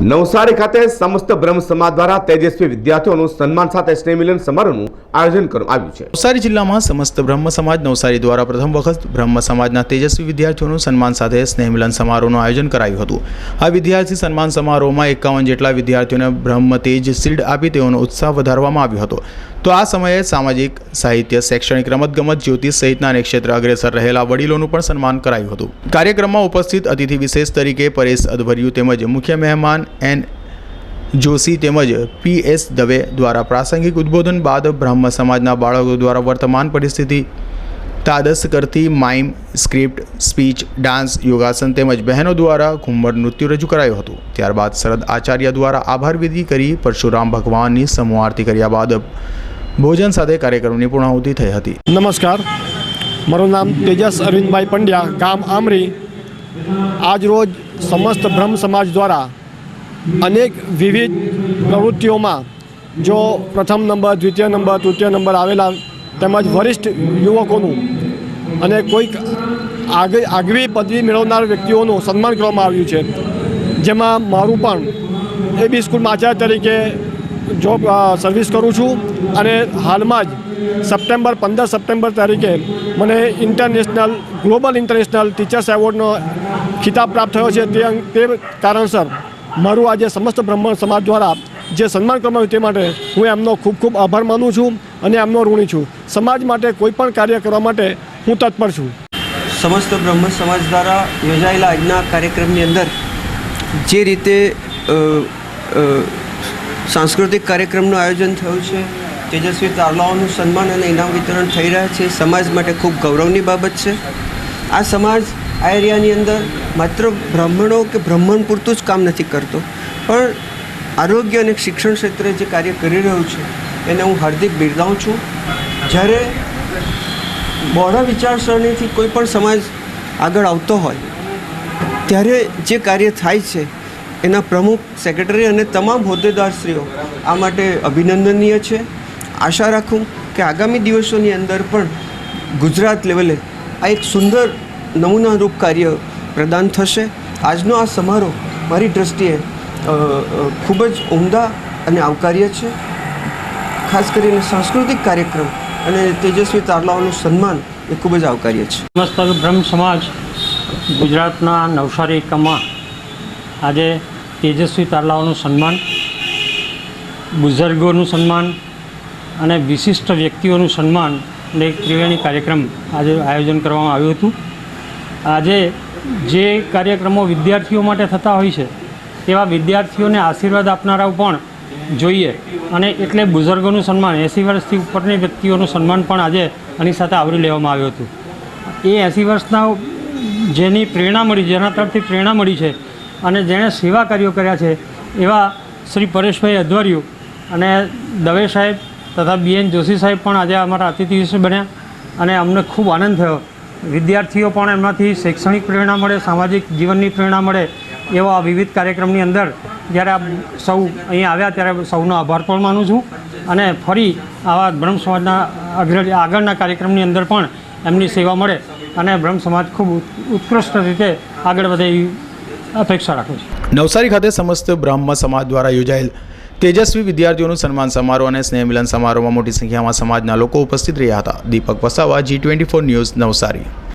નવસારી ખાતે સમસ્ત બ્રહ્મ સમાજ દ્વારા તેજસ્વી વિદ્યાર્થીઓનું સન્માન સાથે સ્નેહ મિલન સમારોહનું આયોજન કરવામાં આવ્યું છે. નવસારી જિલ્લામાં સમસ્ત બ્રહ્મ સમાજ નવસારી દ્વારા પ્રથમ વખત બ્રહ્મ સમાજના તેજસ્વી વિદ્યાર્થીઓનું સન્માન સાથે સ્નેહમિલન સમારોહનું આયોજન કરાયું હતું. આ વિદ્યાર્થી સન્માન સમારોહમાં એકાવન જેટલા વિદ્યાર્થીઓને બ્રહ્મ તેજ શિલ્ડ આપી તેઓનો ઉત્સાહ વધારવામાં આવ્યો હતો. તો આ સમયે સામાજિક, સાહિત્ય, શૈક્ષણિક રમતગમત, જ્યોતિષ સહિતના અનેક ક્ષેત્ર અગ્રેસર રહેલા વડીલોનું પણ સન્માન કરાયું હતું. કાર્યક્રમમાં ઉપસ્થિત અતિથિ વિશેષ તરીકે પરેશ અધભર્યું તેમજ મુખ્ય મહેમાન એન જોશી તેમજ પી એસ દવે દ્વારા પ્રાસંગિક ઉદ્બોધન બાદ બ્રહ્મ સમાજના બાળકો દ્વારા વર્તમાન પરિસ્થિતિ તાદસ કરતી માઇમ સ્ક્રિપ્ટ, સ્પીચ, ડાન્સ, યોગાસન તેમજ બહેનો દ્વારા ઘુમ્મર નૃત્ય રજૂ કરાયું હતું. ત્યારબાદ શરદ આચાર્ય દ્વારા આભાર વિધિ કરી પરશુરામ ભગવાનની સમૂહ આરતી કર્યા બાદ ભોજન સાથે કાર્યક્રમની પૂર્ણાહુતિ થઈ હતી. નમસ્કાર. મારું નામ તેજસ અરવિંદભાઈ પંડ્યા, ગામ આમરી. આજ રોજ સમસ્ત બ્રહ્મ સમાજ દ્વારા અનેક વિવિધ પ્રવૃત્તિઓમાં જો પ્રથમ નંબર, દ્વિતીય નંબર, તૃતીય નંબર આવેલા તેમજ વરિષ્ઠ યુવકોનું અને કોઈક આગ આગવી પદવી મેળવનાર વ્યક્તિઓનું સન્માન કરવામાં આવ્યું છે. જેમાં મારું પણ એ બી સ્કૂલમાં આચાર્ય તરીકે જોબ સર્વિસ કરું છું અને હાલમાં જ સપ્ટેમ્બર, પંદર સપ્ટેમ્બર તારીખે મને ઇન્ટરનેશનલ ગ્લોબલ ઇન્ટરનેશનલ ટીચર્સ એવોર્ડનો ખિતાબ પ્રાપ્ત થયો છે. તે તે કારણસર મારું આજે સમસ્ત બ્રહ્મણ સમાજ દ્વારા જે સન્માન કરવામાં આવ્યું તે માટે હું એમનો ખૂબ ખૂબ આભાર માનું છું અને એમનો ઋણી છું. સમાજ માટે કોઈ પણ કાર્ય કરવા માટે હું તત્પર છું. સમસ્ત બ્રહ્મ સમાજ દ્વારા યોજાયેલા આજના કાર્યક્રમની અંદર જે રીતે સાંસ્કૃતિક કાર્યક્રમનું આયોજન થયું છે, તેજસ્વી તારલાઓનું સન્માન અને ઇનામ વિતરણ થઈ રહ્યા છે સમાજ માટે ખૂબ ગૌરવની બાબત છે. આ સમાજ આ એરિયાની અંદર માત્ર બ્રાહ્મણો કે બ્રાહ્મણ પૂરતું જ કામ નથી કરતો. પણ આરોગ્ય અને શિક્ષણ ક્ષેત્રે જે કાર્ય કરી રહ્યું છે, એને હું હાર્દિક બિરદાવું છું. જ્યારે બહોળા વિચારસરણીથી કોઈ પણ સમાજ આગળ આવતો હોય, ત્યારે જે કાર્ય થાય છે, એના પ્રમુખ, સેક્રેટરી અને તમામ હોદ્દેદારશ્રીઓ આ માટે અભિનંદનીય છે. આશા રાખું કે આગામી દિવસોની અંદર પણ ગુજરાત લેવલે આ એક સુંદર નમૂનારૂપ કાર્ય પ્રદાન થશે. આજનો આ સમારોહ મારી દ્રષ્ટિએ ખૂબ જ ઉમદા અને આવકાર્ય છે. ખાસ કરીને સાંસ્કૃતિક કાર્યક્રમ અને તેજસ્વી તારલાઓનું સન્માન એ ખૂબ જ આવકાર્ય છે. મસ્તક બ્રહ્મ સમાજ ગુજરાતના નવસારી એકમમાં આજે તેજસ્વી તારલાઓનું સન્માન, બુઝુર્ગોનું સન્માન અને વિશિષ્ટ વ્યક્તિઓનું સન્માન અને એક ત્રિવેણી કાર્યક્રમ આજે આયોજન કરવામાં આવ્યું હતું. આજે જે કાર્યક્રમો વિદ્યાર્થીઓ માટે થતા હોય છે તેવા વિદ્યાર્થીઓને આશીર્વાદ આપનારાઓ પણ જોઈએ. અને એટલે બુઝુર્ગોનું સન્માન, એંસી વર્ષથી ઉપરની વ્યક્તિઓનું સન્માન પણ આજે આની સાથે આવરી લેવામાં આવ્યું હતું. એ એંસી વર્ષના જેની પ્રેરણા મળી, જેના તરફથી પ્રેરણા મળી છે અને જેણે સેવા કાર્યો કર્યા છે, એવા શ્રી પરેશભાઈ અધ્વર્યુ. અને દવે સાહેબ તથા બીએન જોશી સાહેબ પણ આજે અમારા અતિથિ વિશે બન્યા. અને અમને ખૂબ આનંદ થયો. વિદ્યાર્થીઓ પણ એમનાથી શૈક્ષણિક પ્રેરણા મળે, સામાજિક જીવનની પ્રેરણા મળે એવા વિવિધ કાર્યક્રમની અંદર જ્યારે આ સૌ અહીં આવ્યા ત્યારે સૌનો આભાર પણ માનું છું. અને ફરી આવા બ્રહ્મ સમાજના આગળના કાર્યક્રમની અંદર પણ એમની સેવા મળે અને બ્રહ્મ સમાજ ખૂબ ઉત્કૃષ્ટ રીતે આગળ વધે એવી અપેક્ષા રાખું છું. નવસારી ખાતે સમસ્ત બ્રહ્મ સમાજ દ્વારા યોજાયેલ તેજસ્વી વિદ્યાર્થીઓનું સન્માન સમારોહ અને સ્નેહમિલન સમારોહમાં મોટી સંખ્યામાં સમાજના લોકો ઉપસ્થિત રહ્યા હતા. Deepak Vasava, G twenty four news Navsari.